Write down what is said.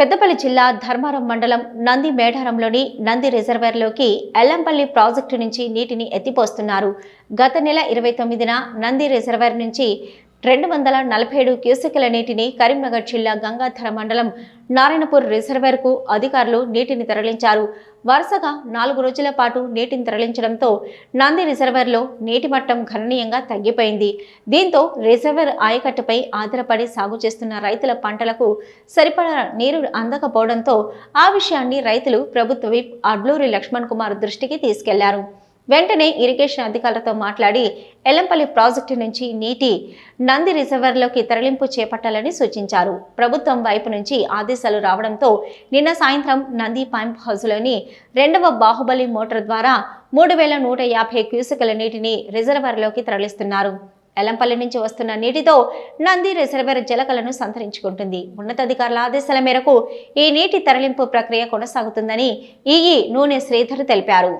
పెద్దపల్లి జిల్లా ధర్మారం మండలం నంది మేడారంలోని నంది రిజర్వేర్లోకి ఎల్లంపల్లి ప్రాజెక్టు నుంచి నీటిని ఎత్తిపోస్తున్నారు. గత నెల ఇరవై తొమ్మిదిన నంది రిజర్వేర్ నుంచి రెండు వందల నలభై ఏడు క్యూసెక్ల నీటిని కరీంనగర్ జిల్లా గంగాధర మండలం నారాయణపూర్ రిజర్వేర్కు అధికారులు నీటిని తరలించారు. వరుసగా నాలుగు రోజుల పాటు నీటిని తరలించడంతో నంది రిజర్వేర్లో నీటి మట్టం గణనీయంగా తగ్గిపోయింది. దీంతో రిజర్వేర్ ఆయకట్టుపై ఆధారపడి సాగు చేస్తున్న రైతుల పంటలకు సరిపడా నీరు అందకపోవడంతో ఆ విషయాన్ని రైతులు ప్రభుత్వ విప్ అడ్లూరి లక్ష్మణ్ కుమార్ దృష్టికి తీసుకెళ్ళారు. వెంటనే ఇరిగేషన్ అధికారులతో మాట్లాడి ఎల్లంపల్లి ప్రాజెక్టు నుంచి నీటి నంది రిజర్వర్లోకి తరలింపు చేపట్టాలని సూచించారు. ప్రభుత్వం వైపు నుంచి ఆదేశాలు రావడంతో నిన్న సాయంత్రం నంది పంప్ హౌస్లోని రెండవ బాహుబలి మోటార్ ద్వారా మూడు వేల నూట యాభై క్యూసెకల నీటిని రిజర్వర్లోకి తరలిస్తున్నారు. ఎల్లంపల్లి నుంచి వస్తున్న నీటితో నంది రిజర్వేర్ జలకలను సంతరించుకుంటుంది. ఉన్నతాధికారుల ఆదేశాల మేరకు ఈ నీటి తరలింపు ప్రక్రియ కొనసాగుతుందని ఈఈ నూనె శ్రీధర్ తెలిపారు.